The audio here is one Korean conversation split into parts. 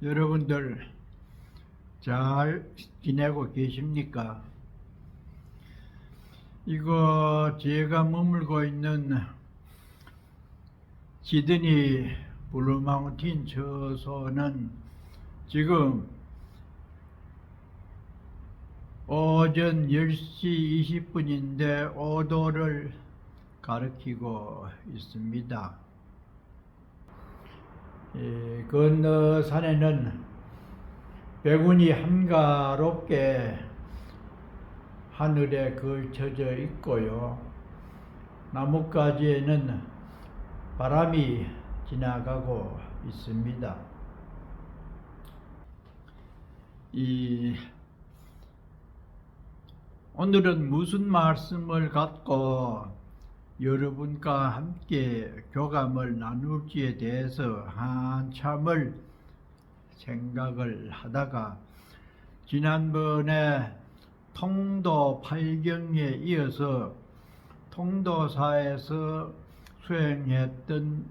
여러분들 잘 지내고 계십니까? 이거 제가 머물고 있는 시드니 블루마운틴 저소는 지금 오전 10시 20분인데 5도를 가리키고 있습니다. 이 건너 산에는 백운이 한가롭게 하늘에 걸쳐져 있고요. 나뭇가지에는 바람이 지나가고 있습니다. 이 오늘은 무슨 말씀을 갖고 여러분과 함께 교감을 나눌지에 대해서 한참을 생각을 하다가 지난번에 통도 8경에 이어서 통도사에서 수행했던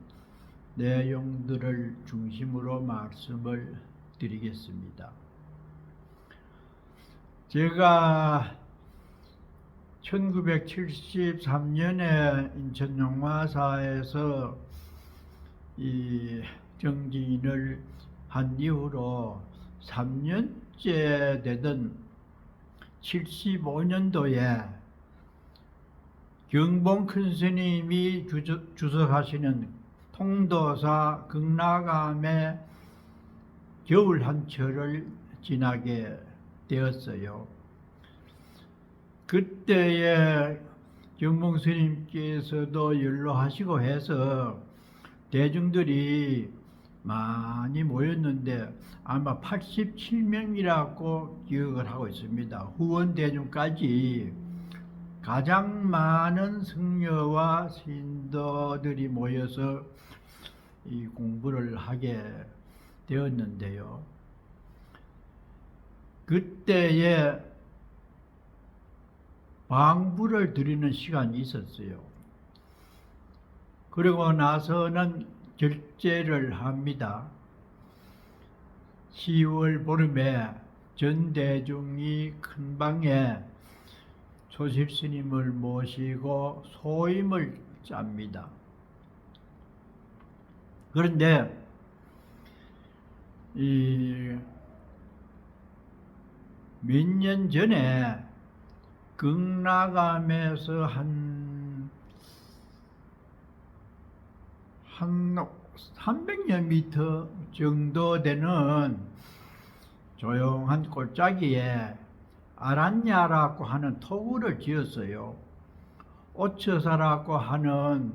내용들을 중심으로 말씀을 드리겠습니다. 제가 1973년에 인천 용화사에서 이 정진을 한 이후로 3년째 되던 75년도에 경봉 큰 스님이 주석하시는 통도사 극락암의 겨울 한철을 지나게 되었어요. 그때에 경봉 스님께서도 연로하시고 해서 대중들이 많이 모였는데 아마 87명이라고 기억을 하고 있습니다. 후원 대중까지 가장 많은 승려와 신도들이 모여서 이 공부를 하게 되었는데요. 그때에 방부를 드리는 시간이 있었어요. 그리고 나서는 결제를 합니다. 10월 보름에 전 대중이 큰 방에 조실 스님을 모시고 소임을 짭니다. 그런데 이 몇 년 전에 극락암에서 한, 한 300여 미터 정도 되는 조용한 골짜기에 아란야라고 하는 토구를 지었어요. 오처사라고 하는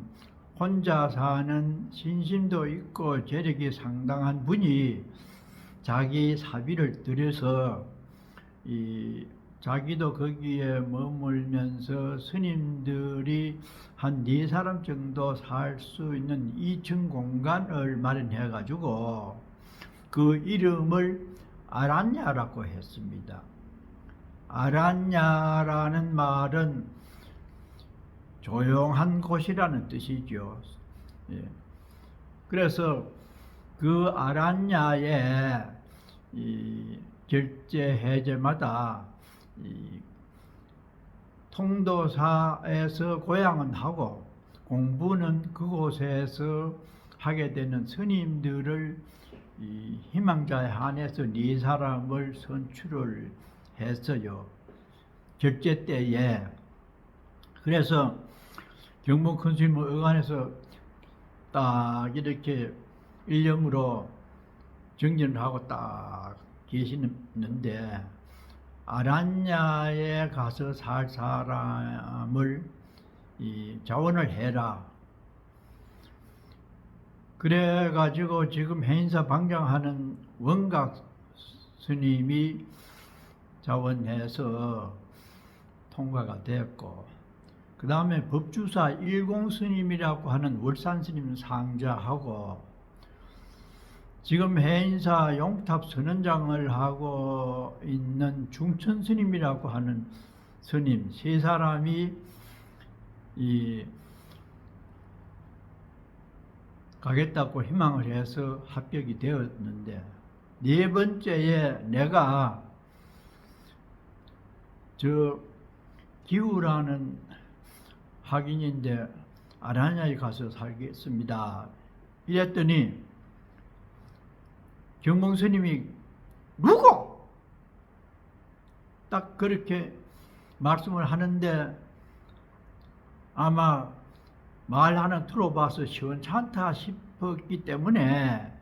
혼자 사는 신심도 있고 재력이 상당한 분이 자기 사비를 들여서 이 자기도 거기에 머물면서 스님들이 한 네 사람 정도 살 수 있는 2층 공간을 마련해 가지고 그 이름을 아란야라고 했습니다. 아란야라는 말은 조용한 곳이라는 뜻이죠. 예. 그래서 그 아란야에 이 결제 해제마다 이 통도사에서 고향은 하고 공부는 그곳에서 하게 되는 스님들을 이 희망자에 한해서 네 사람을 선출을 했어요. 결제 때에 그래서 경복 큰 스님을 의관해서 딱 이렇게 일념으로 정진을 하고 딱 계시는데 아란야에 가서 살 사람을 이 자원을 해라. 그래 가지고 지금 해인사 방장하는 원각 스님이 자원해서 통과가 되었고 그 다음에 법주사 일공 스님이라고 하는 월산 스님 상자하고 지금 해인사 용탑 선언장을 하고 있는 중천 스님이라고 하는 스님 세 사람이 이 가겠다고 희망을 해서 합격이 되었는데 네 번째에 내가 저 기우라는 학인인데 아라냐에 가서 살겠습니다. 이랬더니 경봉 스님이 누구? 딱 그렇게 말씀을 하는데 아마 말 하나 들어봐서 시원찮다 싶었기 때문에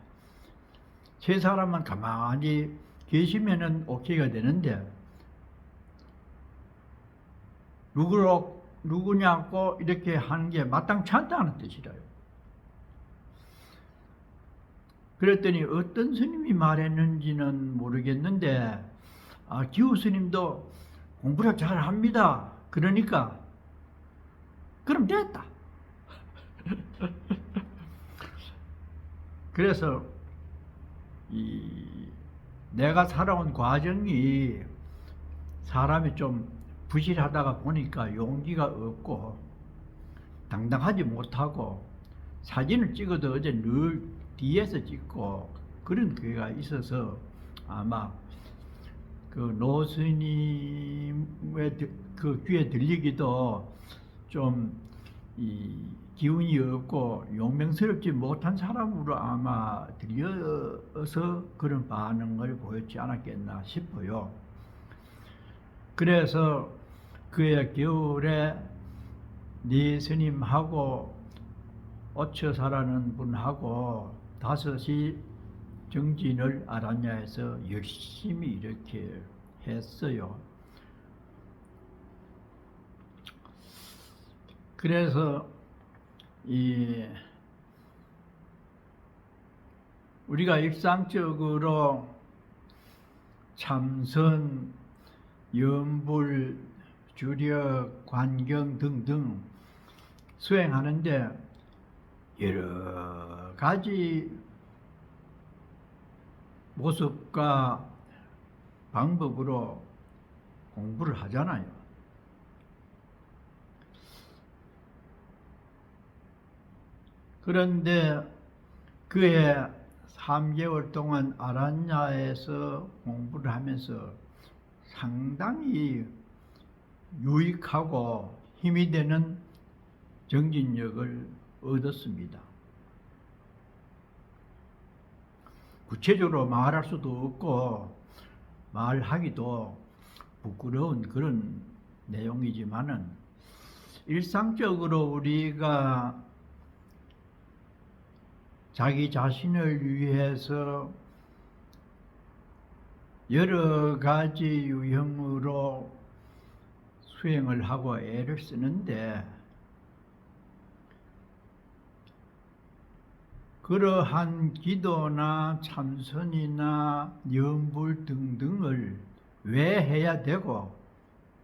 세 사람만 가만히 계시면은 오케이가 되는데 누구로 누구냐고 이렇게 하는 게 마땅치 않다는 뜻이래요. 그랬더니 어떤 스님이 말했는지는 모르겠는데 아, 기우 스님도 공부를 잘 합니다. 그러니까 그럼 됐다. 그래서 이 내가 살아온 과정이 사람이 좀 부실하다가 보니까 용기가 없고 당당하지 못하고 사진을 찍어도 어제 늘 뒤에서 찍고 그런 기회가 있어서 아마 그 노스님의 드- 그 귀에 들리기도 좀 이 기운이 없고 용맹스럽지 못한 사람으로 아마 들려서 그런 반응을 보였지 않았겠나 싶어요. 그래서 그의 겨울에 네 스님하고 오처사라는 분하고 다섯이 정진을 아란야에서 열심히 이렇게 했어요. 그래서 이 우리가 일상적으로 참선, 염불, 주력, 관경 등등 수행하는데 여러 가지 모습과 방법으로 공부를 하잖아요. 그런데 그의 3개월 동안 아란야에서 공부를 하면서 상당히 유익하고 힘이 되는 정진력을 얻었습니다. 구체적으로 말할 수도 없고 말하기도 부끄러운 그런 내용이지만은 일상적으로 우리가 자기 자신을 위해서 여러 가지 유형으로 수행을 하고 애를 쓰는데 그러한 기도나 참선이나 염불 등등을 왜 해야 되고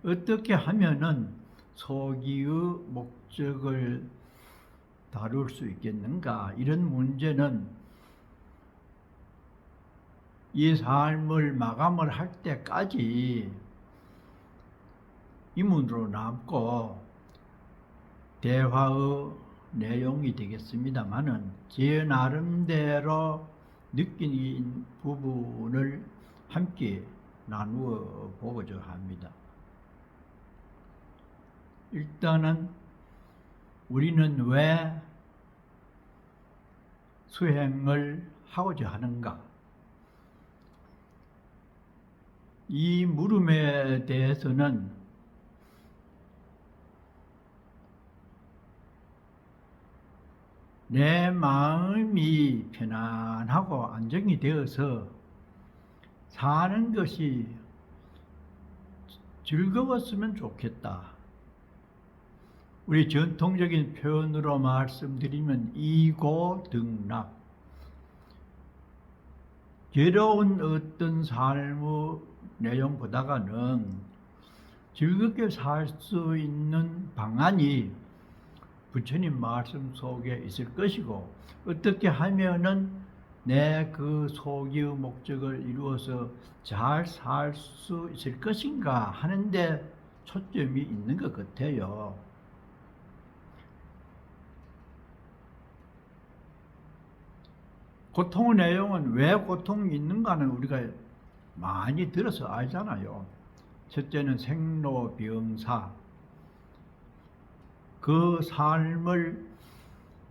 어떻게 하면은 소기의 목적을 다룰 수 있겠는가? 이런 문제는 이 삶을 마감을 할 때까지 이문으로 남고 대화의 내용이 되겠습니다만은 제 나름대로 느낀 부분을 함께 나누어 보고자 합니다. 일단은 우리는 왜 수행을 하고자 하는가? 이 물음에 대해서는 내 마음이 편안하고 안정이 되어서 사는 것이 즐거웠으면 좋겠다. 우리 전통적인 표현으로 말씀드리면 이고등락. 괴로운 어떤 삶의 내용보다가는 즐겁게 살 수 있는 방안이 부처님 말씀 속에 있을 것이고 어떻게 하면은 내그 소기의 목적을 이루어서 잘 살 수 있을 것인가 하는데 초점이 있는 것 같아요. 고통의 내용은 왜 고통이 있는가는 우리가 많이 들어서 알잖아요. 첫째는 생로병사. 그 삶을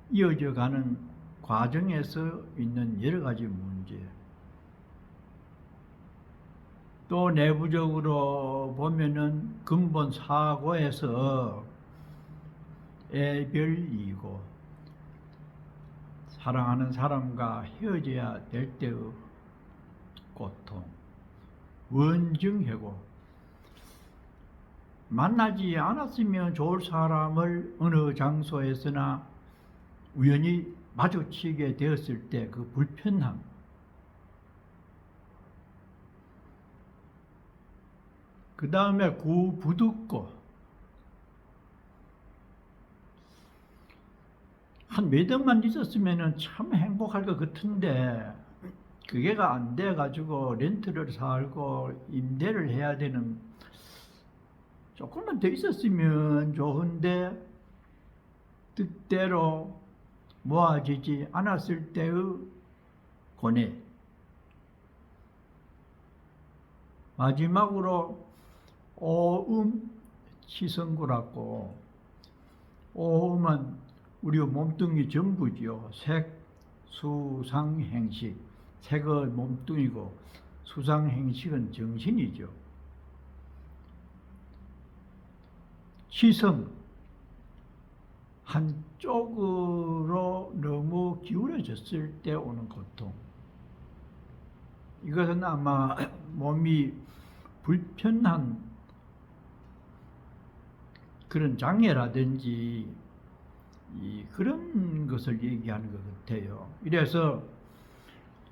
이어져 가는 과정에서 있는 여러 가지 문제. 또 내부적으로 보면은 근본 사고에서 애별이고 사랑하는 사람과 헤어져야 될 때의 고통, 원증해고 만나지 않았으면 좋을 사람을 어느 장소에서나 우연히 마주치게 되었을 때 그 불편함, 그 다음에 구부득고 한몇 억만 있었으면 참 행복할 것 같은데 그게가 안 돼 가지고 렌트를 살고 임대를 해야 되는 조금만 더 있었으면 좋은데 뜻대로 모아지지 않았을 때의 고뇌 마지막으로 오음 치성구라고 오음은 우리 몸뚱이 전부지요. 색, 수 상, 행식. 색은 몸뚱이고 수상, 행식은 정신이죠. 치성 한쪽으로 너무 기울어졌을 때 오는 고통. 이것은 아마 몸이 불편한 그런 장애라든지 이 그런 것을 얘기하는 것 같아요. 이래서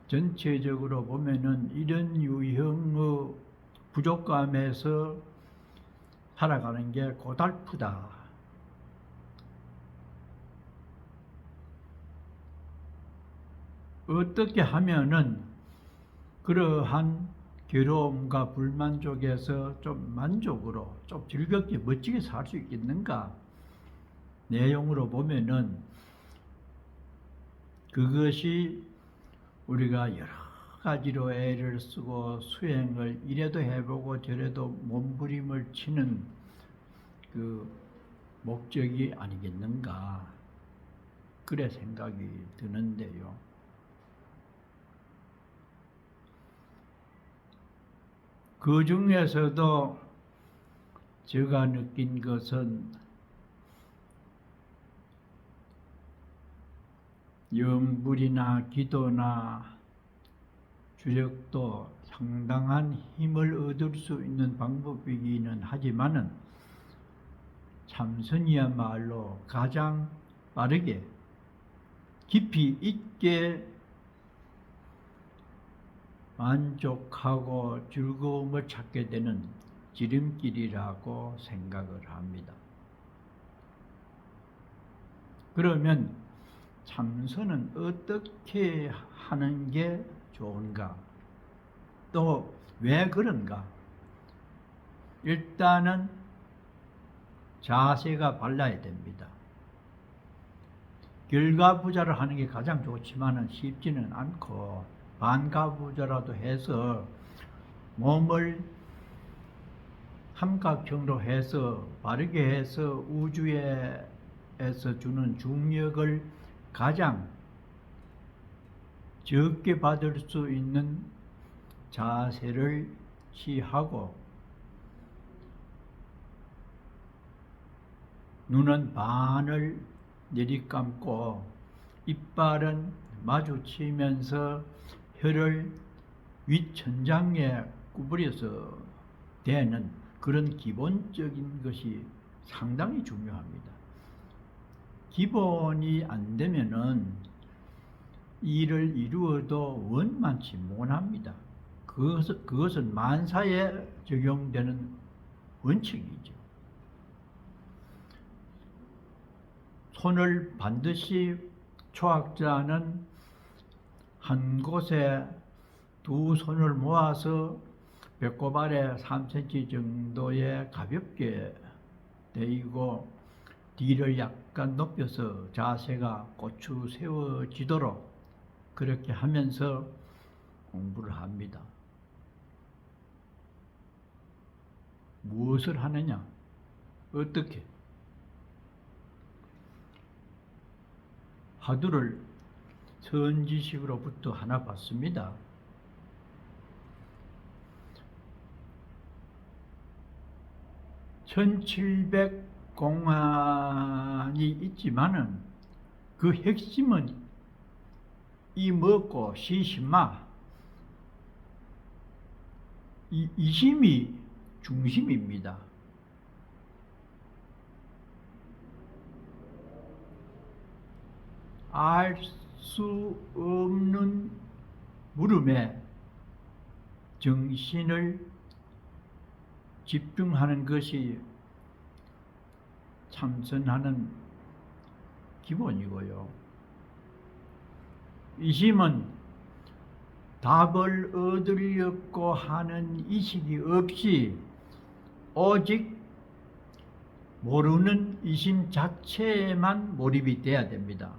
전체적으로 보면은 이런 유형의 부족감에서 살아가는 게 고달프다. 어떻게 하면은 그러한 괴로움과 불만족에서 좀 만족으로 좀 즐겁게 멋지게 살 수 있겠는가? 내용으로 보면은 그것이 우리가 여러 가지로 애를 쓰고 수행을 이래도 해보고 저래도 몸부림을 치는 그 목적이 아니겠는가 그래 생각이 드는데요. 그 중에서도 제가 느낀 것은 염불이나 기도나 주력도 상당한 힘을 얻을 수 있는 방법이기는 하지만은 참선이야말로 가장 빠르게 깊이 있게 만족하고 즐거움을 찾게 되는 지름길이라고 생각을 합니다. 그러면 참선은 어떻게 하는 게 좋은가? 또 왜 그런가? 일단은 자세가 발라야 됩니다. 결과부자를 하는 게 가장 좋지만은 쉽지는 않고 반가부자라도 해서 몸을 삼각형으로 해서 바르게 해서 우주에서 주는 중력을 가장 적게 받을 수 있는 자세를 취하고 눈은 반을 내리감고 이빨은 마주치면서 혀를 윗천장에 구부려서 대는 그런 기본적인 것이 상당히 중요합니다. 기본이 안 되면은 일을 이루어도 원만치 못합니다. 그것은, 그것은 만사에 적용되는 원칙이죠. 손을 반드시 초학자는 한 곳에 두 손을 모아서 배꼽 아래 3cm 정도에 가볍게 대이고 뒤를 약간 높여서 자세가 고추 세워지도록 그렇게 하면서 공부를 합니다. 무엇을 하느냐? 어떻게? 화두를 선지식으로부터 하나 받습니다. 천칠백 공안이 있지만은 그 핵심은 이 먹고 시신마 이 이심이 중심입니다. 알 수 없는 물음에 정신을 집중하는 것이 참선하는 기본이고요. 이심은 답을 얻으려고 하는 의식이 없이 오직 모르는 이심 자체에만 몰입이 돼야 됩니다.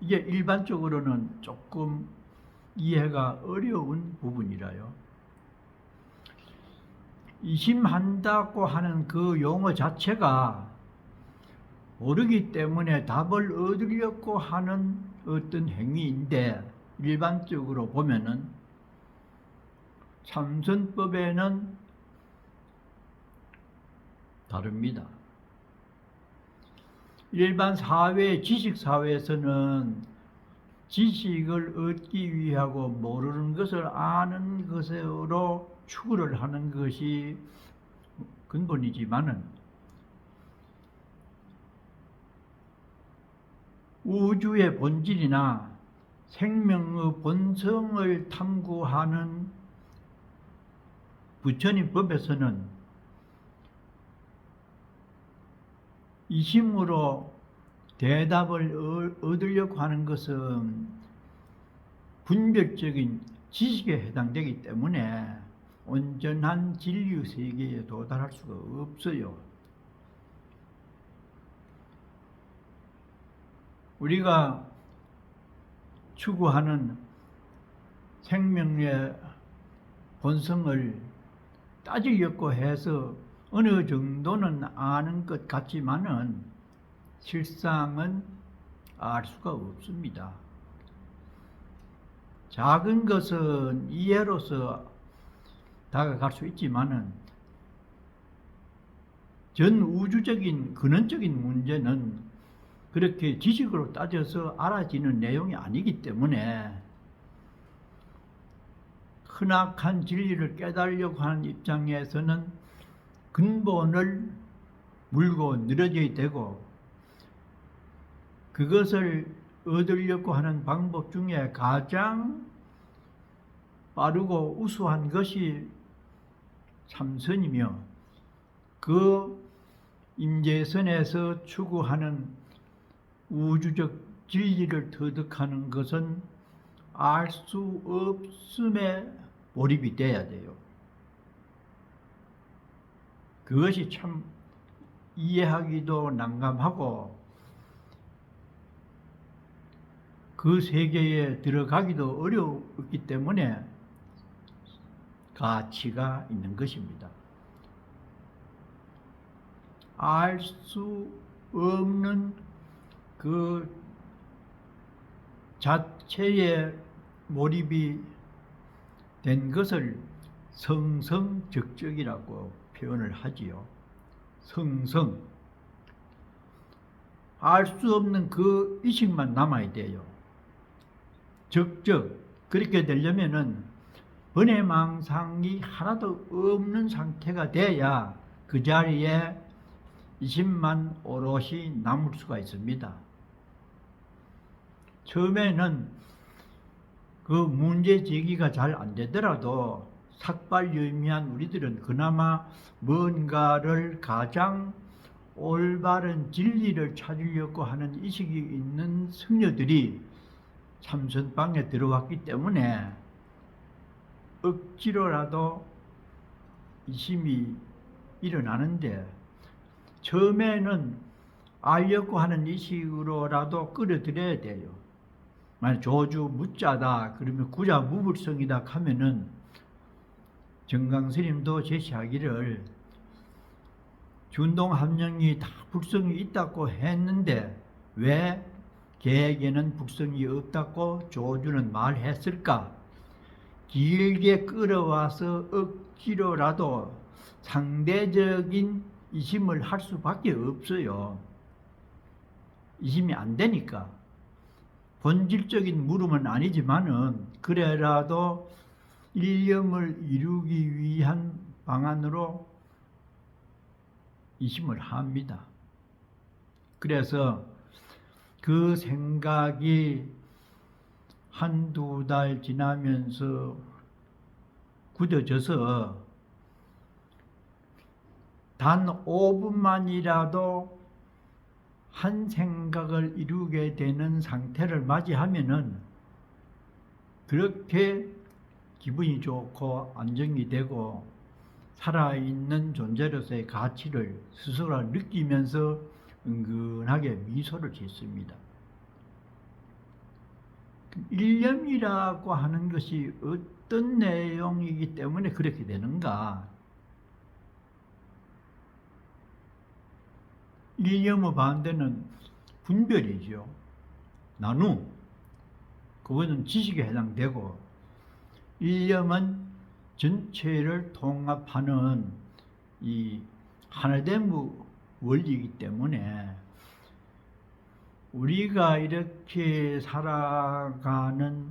이게 일반적으로는 조금 이해가 어려운 부분이라요. 이심한다고 하는 그 용어 자체가 모르기 때문에 답을 얻으려고 하는 어떤 행위인데 일반적으로 보면은 참선법에는 다릅니다. 일반 사회, 지식 사회에서는 지식을 얻기 위하고 모르는 것을 아는 것으로 추구를 하는 것이 근본이지만은 우주의 본질이나 생명의 본성을 탐구하는 부처님 법에서는 이심으로 대답을 얻으려고 하는 것은 분별적인 지식에 해당되기 때문에 온전한 진리 세계에 도달할 수가 없어요. 우리가 추구하는 생명의 본성을 따지려고 해서 어느 정도는 아는 것 같지만은 실상은 알 수가 없습니다. 작은 것은 이해로서 다가갈 수 있지만은 전 우주적인 근원적인 문제는 그렇게 지식으로 따져서 알아지는 내용이 아니기 때문에 흔악한 진리를 깨달으려고 하는 입장에서는 근본을 물고 늘어져야 되고 그것을 얻으려고 하는 방법 중에 가장 빠르고 우수한 것이 참선이며 그 임재선에서 추구하는 우주적 진리를 터득하는 것은 알 수 없음에 몰입이 돼야 돼요. 그것이 참 이해하기도 난감하고 그 세계에 들어가기도 어려웠기 때문에 가치가 있는 것입니다. 알 수 없는 그 자체에 몰입이 된 것을 성성적적이라고 표현을 하지요. 성성. 알 수 없는 그 의식만 남아야 돼요. 적적. 그렇게 되려면은 번외망상이 하나도 없는 상태가 돼야 그 자리에 이심만 오롯이 남을 수가 있습니다. 처음에는 그 문제 제기가 잘 안 되더라도 삭발유미한 우리들은 그나마 뭔가를 가장 올바른 진리를 찾으려고 하는 의식이 있는 승려들이 참선방에 들어왔기 때문에 억지로라도 이심이 일어나는데 처음에는 알려고 하는 의식으로라도 끌어들여야 돼요. 만약 조주 무자다 그러면 구자 무불성이다 하면은 정강 스님도 제시하기를 준동 함령이 다 불성이 있다고 했는데 왜 개에게는 불성이 없다고 조주는 말했을까? 길게 끌어와서 억지로라도 상대적인 이심을 할 수밖에 없어요. 이심이 안 되니까. 본질적인 물음은 아니지만은 그래라도 일념을 이루기 위한 방안으로 이심을 합니다. 그래서 그 생각이 한두 달 지나면서 굳어져서 단 5분만이라도 한 생각을 이루게 되는 상태를 맞이하면은 그렇게 기분이 좋고 안정이 되고 살아있는 존재로서의 가치를 스스로 느끼면서 은근하게 미소를 짓습니다. 일념이라고 하는 것이 어떤 내용이기 때문에 그렇게 되는가? 일념의 반대는 분별이죠. 나누. 그거는 지식에 해당되고, 일념은 전체를 통합하는 이 하나됨의 원리이기 때문에 우리가 이렇게 살아가는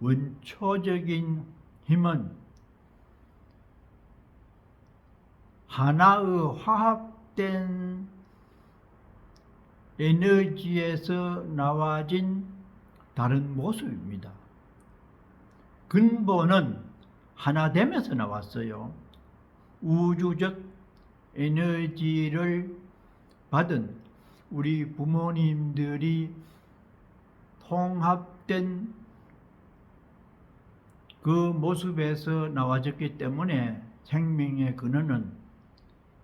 원초적인 힘은 하나의 화합 된 에너지에서 나와진 다른 모습입니다. 근본은 하나됨에서 나왔어요. 우주적 에너지를 받은 우리 부모님들이 통합된 그 모습에서 나와졌기 때문에 생명의 근원은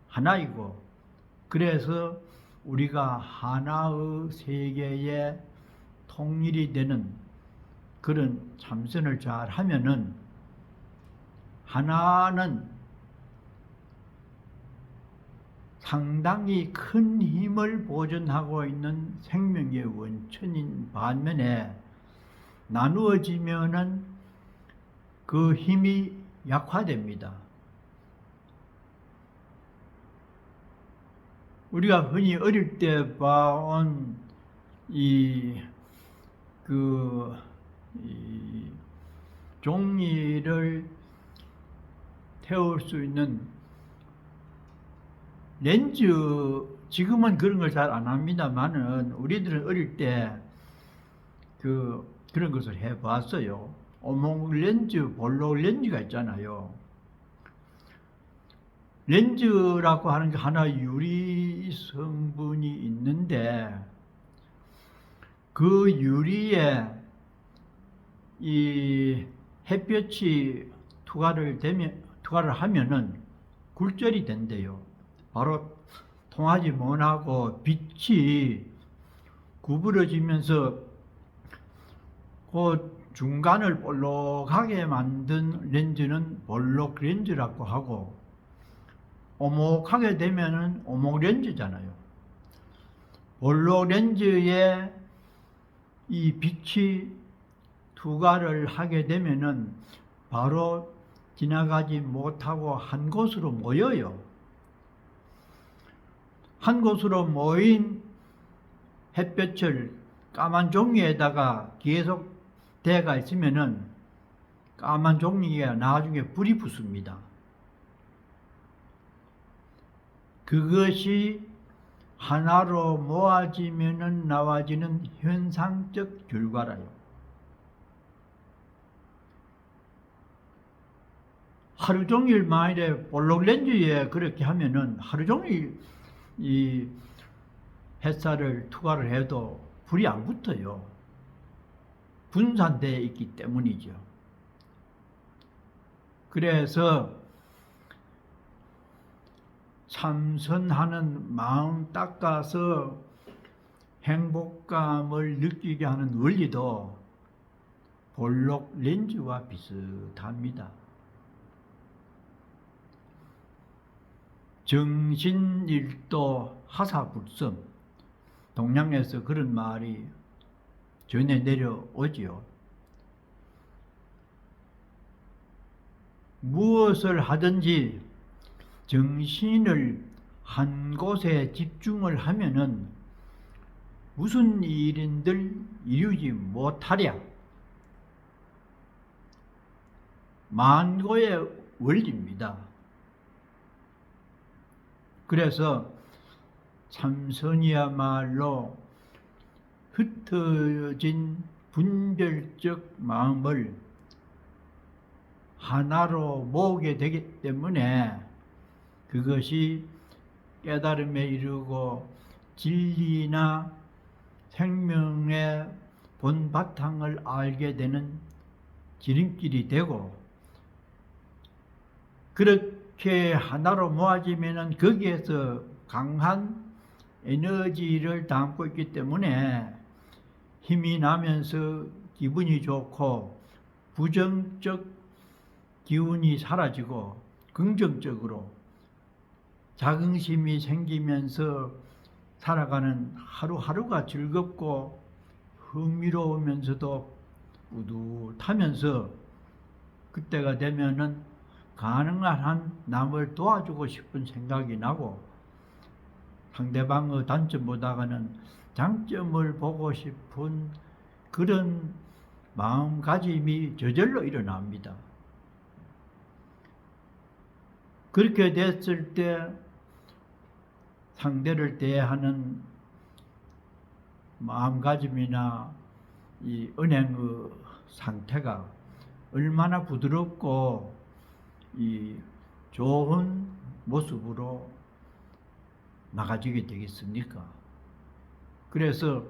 하나이고 그래서 우리가 하나의 세계에 통일이 되는 그런 참선을 잘 하면은 하나는 상당히 큰 힘을 보존하고 있는 생명의 원천인 반면에 나누어지면은 그 힘이 약화됩니다. 우리가 흔히 어릴 때 봐온 이, 그, 이 종이를 태울 수 있는 렌즈, 지금은 그런 걸 잘 안 합니다만은 우리들은 어릴 때 그, 그런 것을 해 봤어요. 오목 렌즈, 볼록 렌즈가 있잖아요. 렌즈라고 하는 게 하나 유리 성분이 있는데 그 유리에 이 햇볕이 투과를 되면 투과를 하면은 굴절이 된대요. 바로 통하지 못하고 빛이 구부러지면서 그 중간을 볼록하게 만든 렌즈는 볼록 렌즈라고 하고 오목하게 되면은 오목 렌즈잖아요. 볼록 렌즈에 이 빛이 투과를 하게 되면은 바로 지나가지 못하고 한 곳으로 모여요. 한 곳으로 모인 햇볕을 까만 종이에다가 계속 대가 있으면은 까만 종이가 나중에 불이 붙습니다. 그것이 하나로 모아지면은 나와지는 현상적 결과라요. 하루 종일 만일에 볼록 렌즈에 그렇게 하면은 하루 종일 이 햇살을 투과를 해도 불이 안 붙어요. 분산되어 있기 때문이죠. 그래서 참선하는 마음 닦아서 행복감을 느끼게 하는 원리도 볼록 렌즈와 비슷합니다. 정신일도 하사불성 동양에서 그런 말이 전해 내려오지요. 무엇을 하든지 정신을 한 곳에 집중을 하면은 무슨 일인들 이루지 못하랴. 만고의 원리입니다. 그래서 참선이야말로 흩어진 분별적 마음을 하나로 모으게 되기 때문에 그것이 깨달음에 이르고 진리나 생명의 본 바탕을 알게 되는 지름길이 되고 그렇게 하나로 모아지면은 거기에서 강한 에너지를 담고 있기 때문에 힘이 나면서 기분이 좋고 부정적 기운이 사라지고 긍정적으로 자긍심이 생기면서 살아가는 하루하루가 즐겁고 흥미로우면서도 뿌듯하면서 그때가 되면은 가능한 한 남을 도와주고 싶은 생각이 나고 상대방의 단점보다는 장점을 보고 싶은 그런 마음가짐이 저절로 일어납니다. 그렇게 됐을 때 상대를 대하는 마음가짐이나 이 은행의 상태가 얼마나 부드럽고 이 좋은 모습으로 나가지게 되겠습니까? 그래서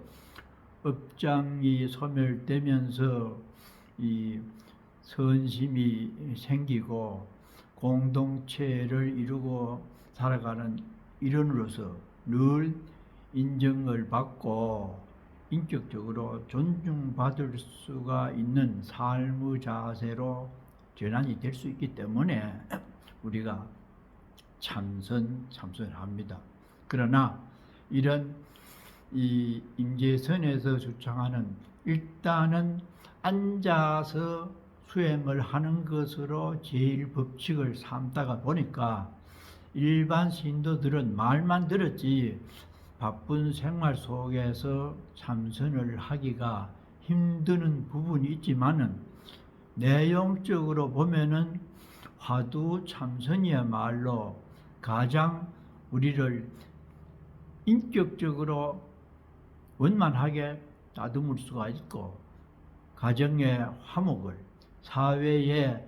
업장이 소멸되면서 이 선심이 생기고 공동체를 이루고 살아가는 일원으로서 늘 인정을 받고 인격적으로 존중받을 수가 있는 삶의 자세로 전환이 될 수 있기 때문에 우리가 참선 참선합니다. 그러나 이런 이 임재선에서 주창하는 일단은 앉아서 수행을 하는 것으로 제일 법칙을 삼다가 보니까 일반 신도들은 말만 들었지 바쁜 생활 속에서 참선을 하기가 힘드는 부분이 있지만은 내용적으로 보면은 화두 참선이야말로 가장 우리를 인격적으로 원만하게 다듬을 수가 있고 가정의 화목을 사회에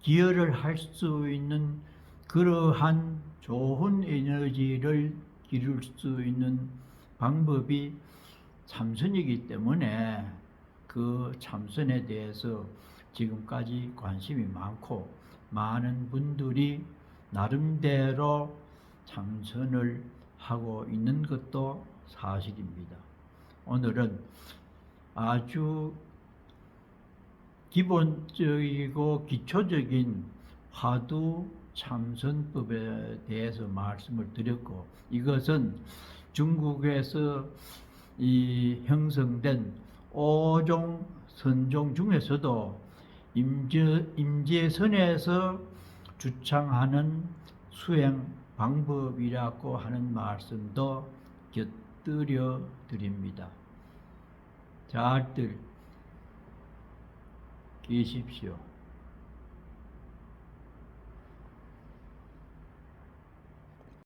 기여를 할 수 있는 그러한 좋은 에너지를 기를 수 있는 방법이 참선이기 때문에 그 참선에 대해서 지금까지 관심이 많고 많은 분들이 나름대로 참선을 하고 있는 것도 사실입니다. 오늘은 아주 기본적이고 기초적인 화두 참선법에 대해서 말씀을 드렸고 이것은 중국에서 이 형성된 오종 선종 중에서도 임재, 임재선에서 주창하는 수행 방법이라고 하는 말씀도 곁들여 드립니다. 잘들 계십시오.